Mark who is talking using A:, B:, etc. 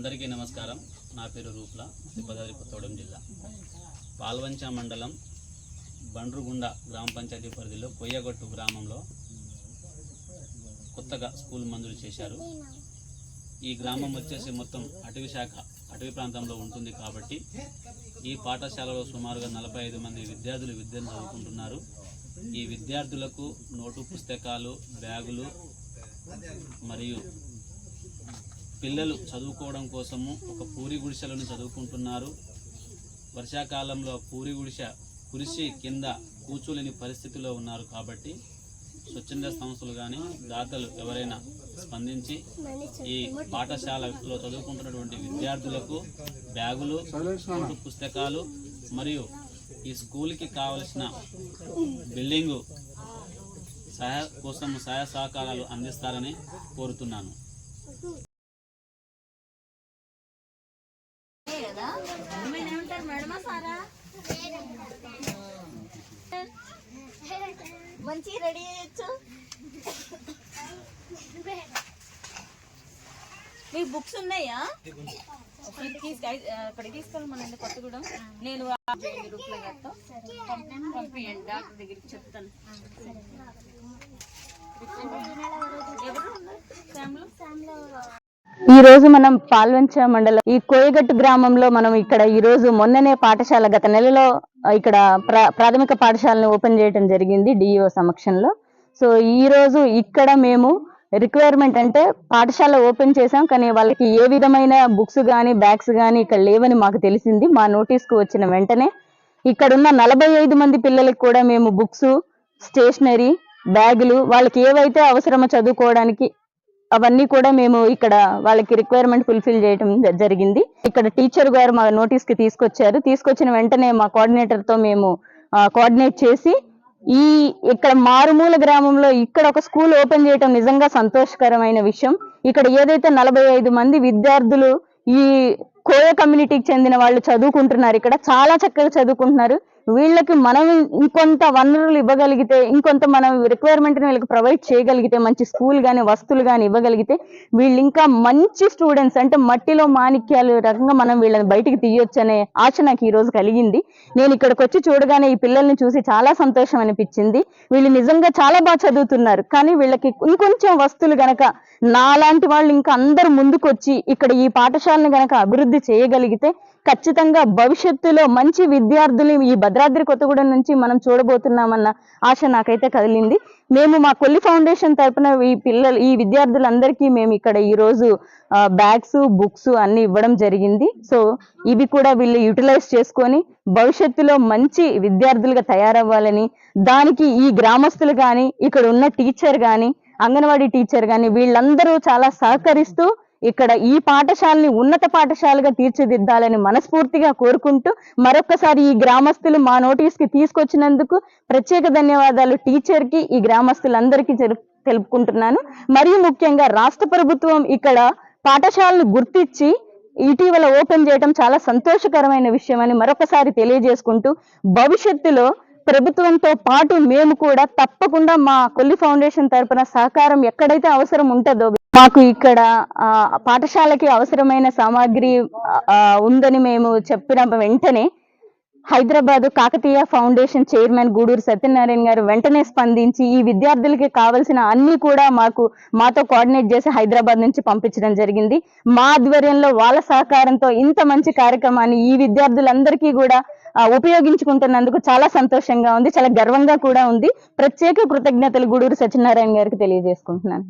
A: అందరికీ నమస్కారం. నా పేరు రూప్ల గోదావరి కొత్తగూడెం జిల్లా. పాల్వంచ మండలం బండ్రుగుండ గ్రామ పంచాయతీ పరిధిలో కొయ్యగొట్టు గ్రామంలో కొత్తగా స్కూల్ మంజూరు చేశారు. ఈ గ్రామం వచ్చేసి మొత్తం అటవీ శాఖ అటవీ ప్రాంతంలో ఉంటుంది కాబట్టి ఈ పాఠశాలలో సుమారుగా నలభై ఐదు మంది విద్యార్థులు విద్యను చదువుకుంటున్నారు. ఈ విద్యార్థులకు నోటు పుస్తకాలు బ్యాగులు మరియు పిల్లలు చదువుకోవడం కోసము ఒక పూరి గుడిసెలను చదువుకుంటున్నారు. వర్షాకాలంలో పూరి గుడిసె కురిసి కింద కూర్చోలేని పరిస్థితిలో ఉన్నారు కాబట్టి స్వచ్ఛంద సంస్థలు కానీ దాతలు ఎవరైనా స్పందించి ఈ పాఠశాలలో చదువుకుంటున్నటువంటి విద్యార్థులకు బ్యాగులు పుస్తకాలు మరియు ఈ స్కూల్కి కావలసిన బిల్డింగు సహాయ కోసం సహాయ సహకారాలు అందిస్తారని కోరుతున్నాను.
B: మంచి రెడీ చేయొచ్చు. మీకు బుక్స్ ఉన్నాయా? అక్కడికి తీసుకెళ్ళమనండి కొత్తగూడెం. నేను గ్రూప్లో చేస్తాం డాక్టర్ దగ్గరికి చెప్తాను. ఎవరు ఫ్యామిలీ?
C: ఈ రోజు మనం పాల్వంచ మండలం ఈ కోయగట్టు గ్రామంలో మనం ఇక్కడ ఈ రోజు మొన్ననే పాఠశాల గత నెలలో ఇక్కడ ప్రా- ప్రాథమిక పాఠశాలను ఓపెన్ చేయడం జరిగింది డిఈఓ సమక్షంలో. సో ఈ రోజు ఇక్కడ మేము రిక్వైర్మెంట్ అంటే పాఠశాల ఓపెన్ చేసాం కానీ వాళ్ళకి ఏ విధమైన బుక్స్ కానీ బ్యాగ్స్ కానీ ఇక్కడ లేవని మాకు తెలిసింది. మా నోటీస్కు వచ్చిన వెంటనే ఇక్కడ ఉన్న నలభై ఐదు మంది పిల్లలకి కూడా మేము బుక్స్ స్టేషనరీ బ్యాగులు వాళ్ళకి ఏవైతే అవసరమో చదువుకోవడానికి అవన్నీ కూడా మేము ఇక్కడ వాళ్ళకి రిక్వైర్మెంట్ ఫుల్ఫిల్ చేయడం జరిగింది. ఇక్కడ టీచర్ గారు మా నోటీస్కి తీసుకొచ్చారు. తీసుకొచ్చిన వెంటనే మా కోఆర్డినేటర్తో మేము కోఆర్డినేట్ చేసి ఈ ఇక్కడ మారుమూల గ్రామంలో ఇక్కడ ఒక స్కూల్ ఓపెన్ చేయడం నిజంగా సంతోషకరమైన విషయం. ఇక్కడ ఏదైతే నలభై ఐదు మంది విద్యార్థులు ఈ కోయ కమ్యూనిటీకి చెందిన వాళ్ళు చదువుకుంటున్నారు ఇక్కడ చాలా చక్కగా చదువుకుంటున్నారు. వీళ్ళకి మనం ఇంకొంత వనరులు ఇవ్వగలిగితే ఇంకొంత మనం రిక్వైర్మెంట్ వీళ్ళకి ప్రొవైడ్ చేయగలిగితే మంచి స్కూల్ కానీ వస్తువులు కానీ ఇవ్వగలిగితే వీళ్ళు ఇంకా మంచి స్టూడెంట్స్ అంటే మట్టిలో మాణిక్యాలు రకంగా మనం వీళ్ళని బయటికి తీయొచ్చు అనే ఆశ నాకు ఈ రోజు కలిగింది. నేను ఇక్కడికి వచ్చి చూడగానే ఈ పిల్లల్ని చూసి చాలా సంతోషం అనిపించింది. వీళ్ళు నిజంగా చాలా బాగా చదువుతున్నారు. కానీ వీళ్ళకి ఇంకొంచెం వస్తువులు గనక నాలాంటి వాళ్ళు ఇంకా అందరు ముందుకొచ్చి ఇక్కడ ఈ పాఠశాలను గనక అభివృద్ధి చేయగలిగితే ఖచ్చితంగా భవిష్యత్తులో మంచి విద్యార్థులు ఈ భద్రాద్రి కొత్తగూడెం నుంచి మనం చూడబోతున్నామన్న ఆశ నాకైతే కదిలింది. మేము మా కొల్లి ఫౌండేషన్ తరపున ఈ పిల్లలు ఈ విద్యార్థులందరికీ మేము ఇక్కడ ఈ రోజు బ్యాగ్స్ బుక్స్ అన్ని ఇవ్వడం జరిగింది. సో ఇవి కూడా వీళ్ళు యూటిలైజ్ చేసుకొని భవిష్యత్తులో మంచి విద్యార్థులుగా తయారవ్వాలని దానికి ఈ గ్రామస్తులు కానీ ఇక్కడ ఉన్న టీచర్ కానీ అంగన్వాడీ టీచర్ కానీ వీళ్ళందరూ చాలా సహకరిస్తూ ఇక్కడ ఈ పాఠశాలని ఉన్నత పాఠశాలగా తీర్చిదిద్దాలని మనస్ఫూర్తిగా కోరుకుంటూ మరొకసారి ఈ గ్రామస్తులు మా నోటీస్కి తీసుకొచ్చినందుకు ప్రత్యేక ధన్యవాదాలు టీచర్కి ఈ గ్రామస్తులందరికీ తెలుపుకుంటున్నాను. మరియు ముఖ్యంగా రాష్ట్ర ప్రభుత్వం ఇక్కడ పాఠశాలను గుర్తించి ఇటీవల ఓపెన్ చేయడం చాలా సంతోషకరమైన విషయం అని మరొకసారి తెలియజేసుకుంటూ భవిష్యత్తులో ప్రభుత్వంతో పాటు మేము కూడా తప్పకుండా మా కొల్లి ఫౌండేషన్ తరపున సహకారం ఎక్కడైతే అవసరం ఉంటుందో మాకు ఇక్కడ ఆ, పాఠశాలకి అవసరమైన సామాగ్రి ఉందని మేము చెప్పిన వెంటనే హైదరాబాద్ కాకతీయ ఫౌండేషన్ చైర్మన్ గూడూరు సత్యనారాయణ గారు వెంటనే స్పందించి ఈ విద్యార్థులకి కావలసిన అన్ని కూడా మాకు మాతో కోఆర్డినేట్ చేసి హైదరాబాద్ నుంచి పంపించడం జరిగింది. మా ఆధ్వర్యంలో వాళ్ళ సహకారంతో ఇంత మంచి కార్యక్రమాన్ని ఈ విద్యార్థులందరికీ కూడా ఉపయోగించుకుంటున్నందుకు చాలా సంతోషంగా ఉంది చాలా గర్వంగా కూడా ఉంది. ప్రత్యేక కృతజ్ఞతలు గూడూరు సత్యనారాయణ గారికి తెలియజేసుకుంటున్నాను.